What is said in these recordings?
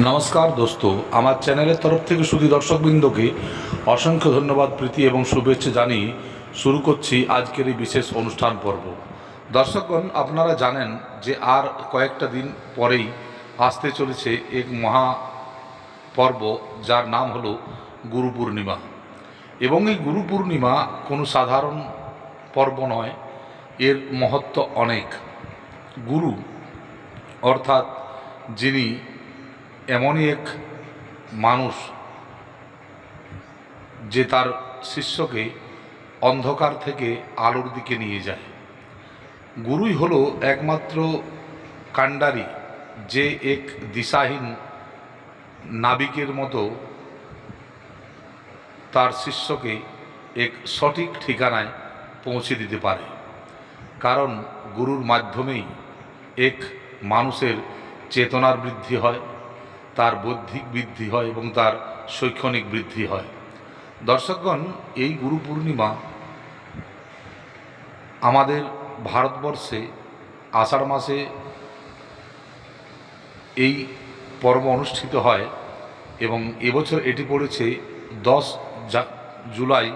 নমস্কার দোস্ত, আমার চ্যানেলের তরফ থেকে শুধু দর্শকবৃন্দকে অসংখ্য ধন্যবাদ, প্রীতি এবং শুভেচ্ছা জানিয়ে শুরু করছি আজকের এই বিশেষ অনুষ্ঠান পর্ব। দর্শকগণ, আপনারা জানেন যে আর কয়েকটা দিন পরেই আসতে চলেছে এক মহা পর্ব যার নাম হলো গুরু পূর্ণিমা। এবং এই গুরু পূর্ণিমা কোনো সাধারণ পর্ব নয়, এর মহত্ব অনেক। গুরু, অর্থাৎ যিনি এমনই এক মানুষ যে তার শিষ্যকে অন্ধকার থেকে আলোর দিকে নিয়ে যায়। গুরুই হলো একমাত্র কাণ্ডারি যে এক দিশাহীন নাবিকের মতো তার শিষ্যকে এক সঠিক ঠিকানায় পৌঁছে দিতে পারে। কারণ গুরুর মাধ্যমেই এক মানুষের চেতনার বৃদ্ধি হয়। তার বৌদ্ধিক বৃদ্ধি হয় এবং তার শৈক্ষণিক বৃদ্ধি হয়। দর্শকগণ, এই গুরু পূর্ণিমা আমাদের ভারতবর্ষে আষাঢ় মাসে এই পর্ব অনুষ্ঠিত হয় এবং এবছর এটি পড়েছে দশ জুলাই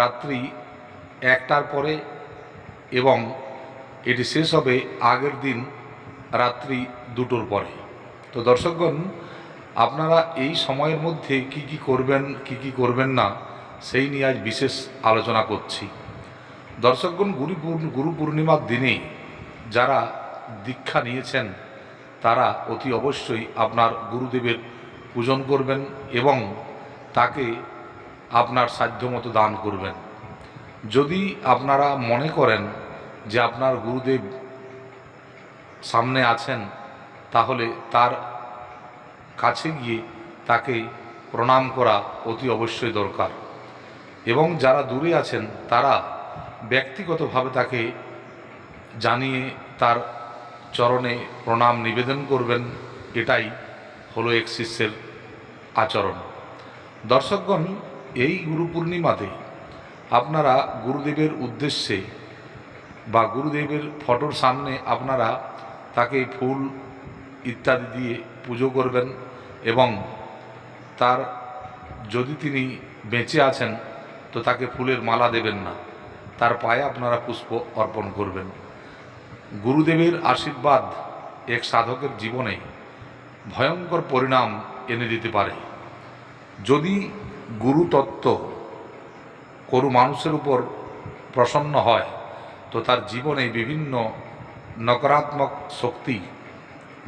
রাত্রি একটার পরে এবং এটি শেষ হবে আগের দিন রাত্রি দুটোর পরে। তো দর্শকগণ, আপনারা এই সময়ের মধ্যে কি কি করবেন, কি কি করবেন না, সেই নিয়ে আজ বিশেষ আলোচনা করছি। দর্শকগণ গুরুপূর্ণ গুরু পূর্ণিমার দিনে যারা দীক্ষা নিয়েছেন, তারা অতি অবশ্যই আপনার গুরুদেবের পূজন করবেন এবং তাকে আপনার সাধ্যমতো দান করবেন। যদি আপনারা মনে করেন যে আপনার গুরুদেব সামনে আছেন তাহলে তার কাছে গিয়ে তাকে প্রণাম করা অতি অবশ্যই দরকার। এবং যারা দূরে আছেন, তারা ব্যক্তিগতভাবে তাকে জানিয়ে তার চরণে প্রণাম নিবেদন করবেন, এটাই হলো এক শিষ্যের আচরণ। দর্শকগণ, এই গুরু পূর্ণিমাতে আপনারা গুরুদেবের উদ্দেশ্যে বা গুরুদেবের ফটোর সামনে আপনারা তাকে ফুল ইত্যাদি দিয়ে পুজো করবেন এবং তার যদি তিনি বেঁচে আছেন, তো তাকে ফুলের মালা দেবেন না। তার পায়ে আপনারা পুষ্প অর্পণ করবেন। গুরুদেবের আশীর্বাদ এক সাধকের জীবনে ভয়ঙ্কর পরিণাম এনে দিতে পারে। যদি গুরু তত্ত্ব কোনো মানুষের উপর প্রসন্ন হয়, তো তার জীবনে বিভিন্ন নকারাত্মক শক্তি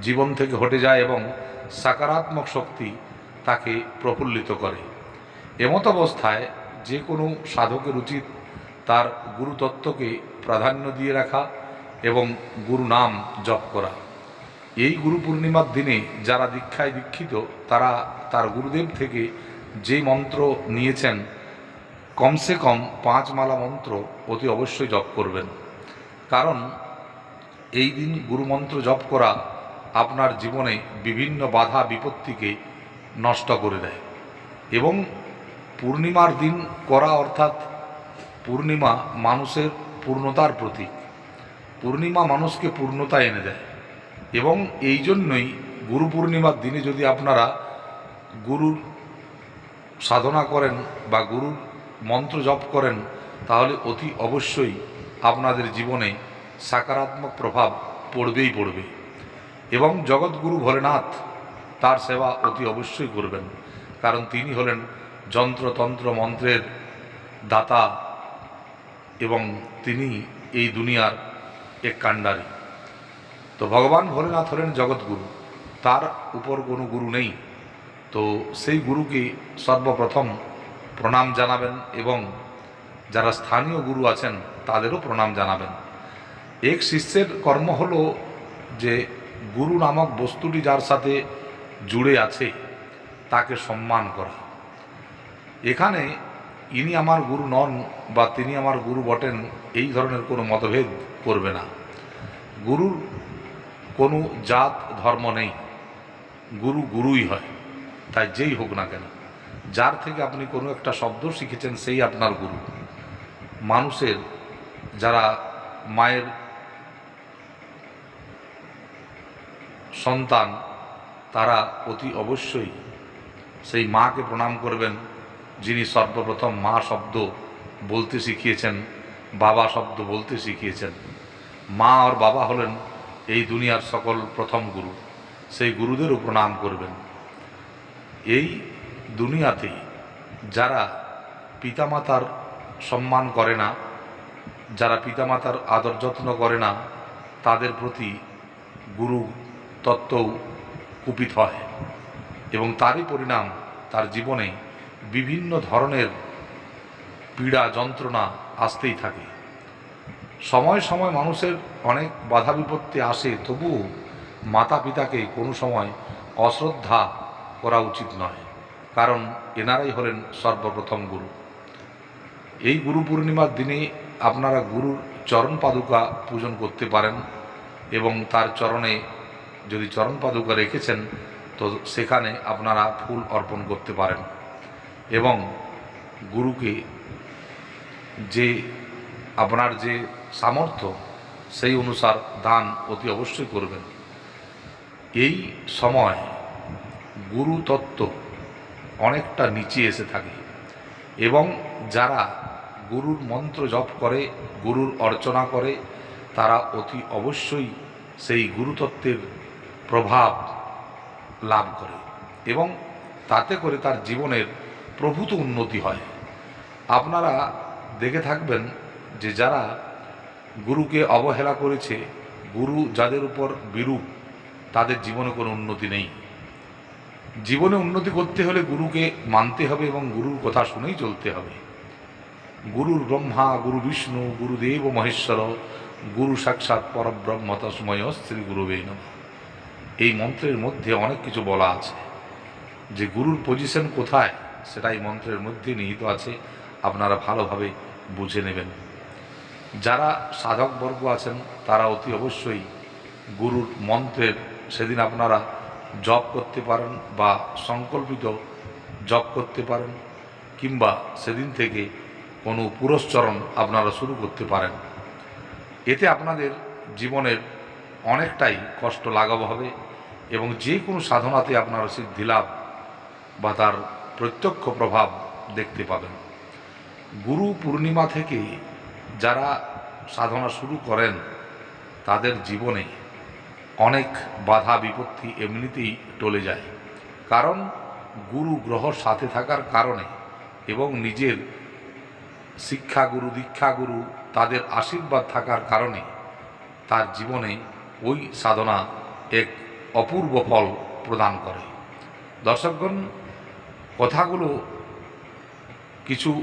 জীবন থেকে হটে যায় এবং সাকারাত্মক শক্তি তাকে প্রফুল্লিত করে। এমত অবস্থায় যে কোনো সাধকের উচিত তার গুরুতত্ত্বকে প্রাধান্য দিয়ে রাখা এবং গুরু নাম জপ করা। এই গুরু পূর্ণিমার দিনে যারা দীক্ষায় দীক্ষিত, তারা তার গুরুদেব থেকে যে মন্ত্র নিয়েছেন, কমসে কম পাঁচ মালা মন্ত্র অতি অবশ্যই জপ করবেন। কারণ এই দিন গুরুমন্ত্র জপ করা আপনার জীবনে বিভিন্ন বাধা বিপত্তিকে নষ্ট করে দেয়। এবং পূর্ণিমার দিন করা অর্থাৎ পূর্ণিমা মানুষের পূর্ণতার প্রতীক। পূর্ণিমা মানুষকে পূর্ণতা এনে দেয়। এবং এই জন্যই গুরু পূর্ণিমার দিনে যদি আপনারা গুরুর সাধনা করেন বা গুরুর মন্ত্র জপ করেন, তাহলে অতি অবশ্যই আপনাদের জীবনে সাকারাত্মক প্রভাব পড়বেই পড়বে। এবং জগৎগুরু ভোলেনাথ তার সেবা অতি অবশ্যই করবেন। কারণ তিনি হলেন যন্ত্রতন্ত্র মন্ত্রের দাতা এবং তিনি এই দুনিয়ার এক কাণ্ডারী। তো ভগবান ভোলেনাথ হলেন জগৎগুরু, তার উপর কোনো গুরু নেই। তো সেই গুরুকে সর্বপ্রথম প্রণাম জানাবেন এবং যারা স্থানীয় গুরু আছেন তাদেরও প্রণাম জানাবেন। এক শিষ্যের কর্ম হলো যে গুরু নামক বস্তুটি যার সাথে জুড়ে আছে, তাকে সম্মান করা। এখানে ইনি আমার গুরু নন বা তিনি আমার গুরু বটেন, এই ধরনের কোনো মতভেদ করবে না। গুরুর কোনো জাত, ধর্ম নেই। গুরু গুরুই হয়, তাই যেই হোক না কেন। যার থেকে আপনি কোনো একটা শব্দ শিখেছেন, সেই আপনার গুরু। মানুষের, যারা মায়ের সন্তান, তারা অতি অবশ্যই সেই মাকে প্রণাম করবেন, যিনি সর্বপ্রথম মা শব্দ বলতে শিখিয়েছেন, বাবা শব্দ বলতে শিখিয়েছেন। মা আর বাবা হলেন এই দুনিয়ার সকল প্রথম গুরু, সেই গুরুদেরও প্রণাম করবেন। এই দুনিয়াতে যারা পিতামাতার সম্মান করে না, যারা পিতামাতার আদর যত্ন করে না, তাদের প্রতি গুরু তত্ত্বও কুপিত হয় এবং তারই পরিণাম তার জীবনে বিভিন্ন ধরনের পীড়া, যন্ত্রণা আসতেই থাকে। সময় সময় মানুষের অনেক বাধা বিপত্তি আসে, তবুও মাতা পিতাকে কোনো সময় অশ্রদ্ধা করা উচিত নয়, কারণ এনারাই হলেন সর্বপ্রথম গুরু। এই গুরু পূর্ণিমার দিনে আপনারা গুরুর চরণ পাদুকা পূজন করতে পারেন এবং তার চরণে যদি চরণ পাদুকা রেখেছেন, তো সেখানে আপনারা ফুল অর্পণ করতে পারেন। এবং গুরুকে যে আপনার যে সামর্থ্য, সেই অনুসার দান অতি অবশ্যই করবেন। এই সময় গুরু তত্ত্ব অনেকটা নিচে এসে থাকে। এবং যারা গুরুর মন্ত্র জপ করে, গুরুর অর্চনা করে, তারা অতি অবশ্যই সেই গুরুতত্ত্বের প্রভাব লাভ করে এবং তাতে করে তার জীবনের প্রভূত উন্নতি হয়। আপনারা দেখে থাকবেন যে যারা গুরুকে অবহেলা করেছে, গুরু যাদের উপর বিরূপ, তাদের জীবনে কোনো উন্নতি নেই। জীবনে উন্নতি করতে হলে গুরুকে মানতে হবে এবং গুরুর কথা শুনেই চলতে হবে। গুরুর ব্রহ্মা, গুরু বিষ্ণু, গুরুদেব মহেশ্বর, গুরু সাক্ষাৎ পরব্রহ্ম তসময় শ্রী গুরুবে এই মন্ত্রের মধ্যে অনেক কিছু বলা আছে। যে গুরুর পজিশন কোথায় সেটাই মন্ত্রের মধ্যে নিহিত আছে। আপনারা ভালোভাবে বুঝে নেবেন। যারা সাধকবর্গ আছেন, তারা অতি অবশ্যই গুরুর মন্ত্রের সেদিন আপনারা জপ করতে পারেন বা সংকল্পিত জপ করতে পারেন, কিংবা সেদিন থেকে কোনো পুরস্চরণ আপনারা শুরু করতে পারেন। এতে আপনাদের জীবনের অনেকটাই কষ্ট লাঘব হবে। এবং যে কোনো সাধনাতে আপনার সিদ্ধি লাভ বা তার প্রত্যক্ষ প্রভাব দেখতে পাবেন। গুরু পূর্ণিমা থেকে যারা সাধনা শুরু করেন, তাদের জীবনে অনেক বাধা বিপত্তি এমনিতেই টলে যায়। কারণ গুরু গ্রহ সাথে থাকার কারণে এবং নিজের শিক্ষাগুরু দীক্ষাগুরু তাদের আশীর্বাদ থাকার কারণে তার জীবনে ওই সাধনা এক অপূর্ব ফল প্রদান করে। দর্শকগণ, কথাগুলো কিছু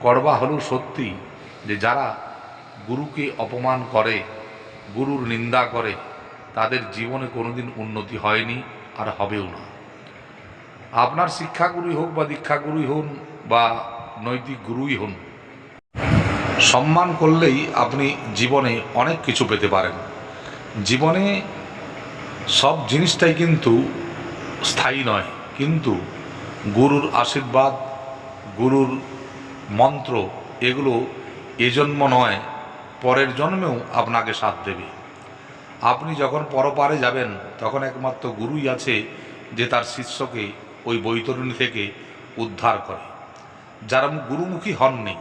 করবা হলেও সত্যি যে যারা গুরুকে অপমান করে, গুরুর নিন্দা করে, তাদের জীবনে কোনোদিন উন্নতি হয়নি আর হবেও না। আপনার শিক্ষাগুরুই হোক বা দীক্ষাগুরুই হন বা নৈতিক গুরুই হন, সম্মান করলেই আপনি জীবনে অনেক কিছু পেতে পারেন। জীবনে সব জিনিসটাই কিন্তু স্থায়ী নয়। কিন্তু গুরুর আশীর্বাদ, গুরুর মন্ত্র, এগুলো এজন্ম নয়, পরের জন্মেও আপনাকে সাথ দেবে। আপনি যখন পরপারে যাবেন, তখন একমাত্র গুরুই আছে যে তার শিষ্যকে ওই বৈতরণী থেকে উদ্ধার করে। যারা গুরুমুখী হননি,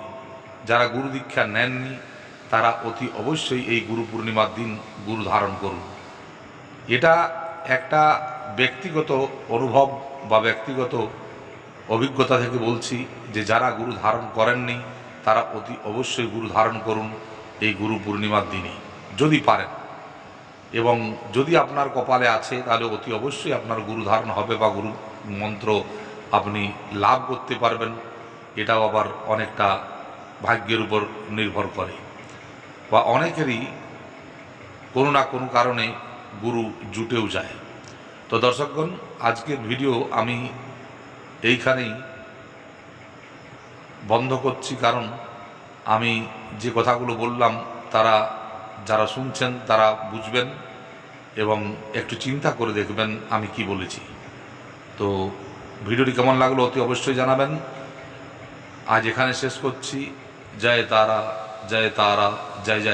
যারা গুরু দীক্ষা নেননি, তারা অতি অবশ্যই এই গুরু পূর্ণিমার দিন গুরু ধারণ করুন। এটা একটা ব্যক্তিগত অনুভব বা ব্যক্তিগত অভিজ্ঞতা থেকে বলছি যে যারা গুরু ধারণ করেননি, তারা অতি অবশ্যই গুরু ধারণ করুন এই গুরু পূর্ণিমার দিনে যদি পারেন। এবং যদি আপনার কপালে আছে, তাহলে অতি অবশ্যই আপনার গুরু ধারণ হবে বা গুরু মন্ত্র আপনি লাভ করতে পারবেন। এটাও আবার অনেকটা ভাগ্যের উপর নির্ভর করে। বা অনেকেরই কোনো না কোনো কারণে গুরু জুটেও যায়। তো দর্শকগণ, আজকের ভিডিও আমি এইখানেই বন্ধ করছি, কারণ আমি যে কথাগুলো বললাম, তারা যারা শুনছেন, তারা বুঝবেন এবং একটু চিন্তা করে দেখবেন আমি কি বলেছি। তো ভিডিওটি কেমন লাগল অতি অবশ্যই জানাবেন। আজ এখানে শেষ করছি। জয় তারা জয় তারা, জয় জয়